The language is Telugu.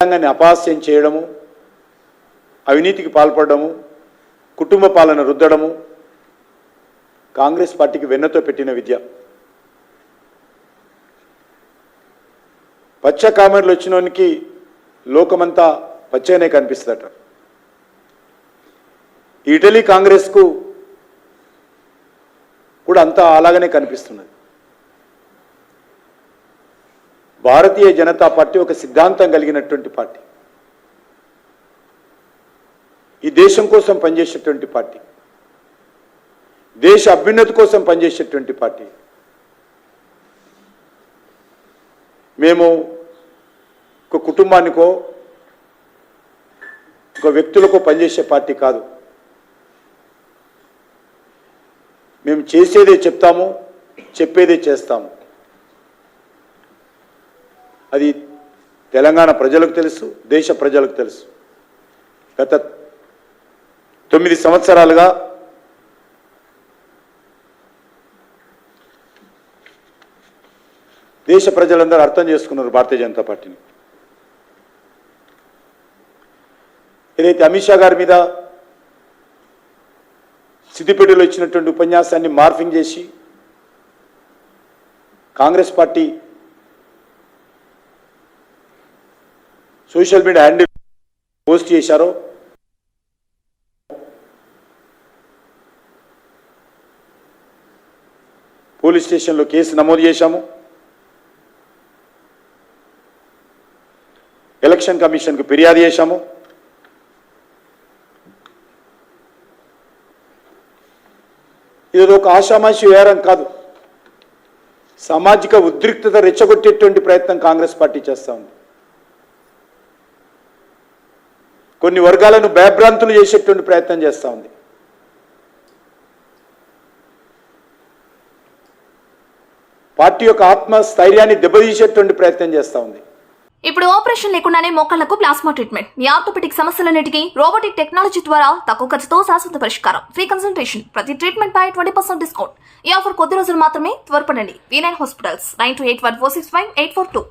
రాజ్యాంగాన్ని అపాస్యం చేయడము అవినీతికి పాల్పడము కుటుంబ పాలన రుద్దడము కాంగ్రెస్ పార్టీకి వెన్నతో పెట్టిన విద్య. పచ్చ కామెంట్లు వచ్చినోనికి లోకమంతా పచ్చనే కనిపిస్తుందట. ఇటలీ కాంగ్రెస్కు కూడా అంతా అలాగనే కనిపిస్తున్నది. భారతీయ జనతా పార్టీ ఒక సిద్ధాంతం కలిగినటువంటి పార్టీ. ఈ దేశం కోసం పనిచేసేటువంటి పార్టీ. దేశ అభ్యున్నతి కోసం పనిచేసేటువంటి పార్టీ. మేము ఒక కుటుంబానికో ఒక వ్యక్తులకో పనిచేసే పార్టీ కాదు. మేము చేసేదే చెప్తాము చెప్పేదే చేస్తాము. అది తెలంగాణ ప్రజలకు తెలుసు దేశ ప్రజలకు తెలుసు. గత తొమ్మిది సంవత్సరాలుగా దేశ ప్రజలందరూ అర్థం చేసుకున్నారు భారతీయ జనతా పార్టీని. ఏదైతే అమిత్ షా గారి మీద సిద్దిపేటలో ఇచ్చినటువంటి ఉపన్యాసాన్ని మార్ఫింగ్ చేసి Congress party social media handle post చేశారో. పోలీస్ స్టేషన్లో కేసు నమోదు చేశాము. ఎలక్షన్ కమిషన్కు ఫిర్యాదు చేశాము. ఇది ఒక ఆషామాషి వ్యవహారం కాదు. సామాజిక ఉద్రిక్తత రెచ్చగొట్టేటువంటి ప్రయత్నం కాంగ్రెస్ పార్టీ చేస్తూ ఉంది. కొన్ని వర్గాలను భయభ్రాంతులు చేసేటువంటి ప్రయత్నం చేస్తూ ఉంది. పార్టీ యొక్క ఆత్మస్థైర్యాన్ని దెబ్బతీసేటువంటి ప్రయత్నం చేస్తూ ఉంది. ఇప్పుడు ఆపరేషన్ లేకుండానే మోకాళ్ళకు ప్లాస్మా ట్రీట్మెంట్. మీ ఆర్థోపెటిక్ సమస్యలన్నిటికీ రోబోటిక్ టెక్నాలజీ ద్వారా తక్కువ ఖర్చుతో శాశ్వత పరిష్కారం. Free consultation. ప్రతి ట్రీట్మెంట్ పై ట్వంటీ పర్సెంట్ డిస్కౌంట్. ఈ ఆఫర్ కొద్ది రోజులు మాత్రమే త్వరపడండి. V nine hospitals nine two eight one four six five eight four two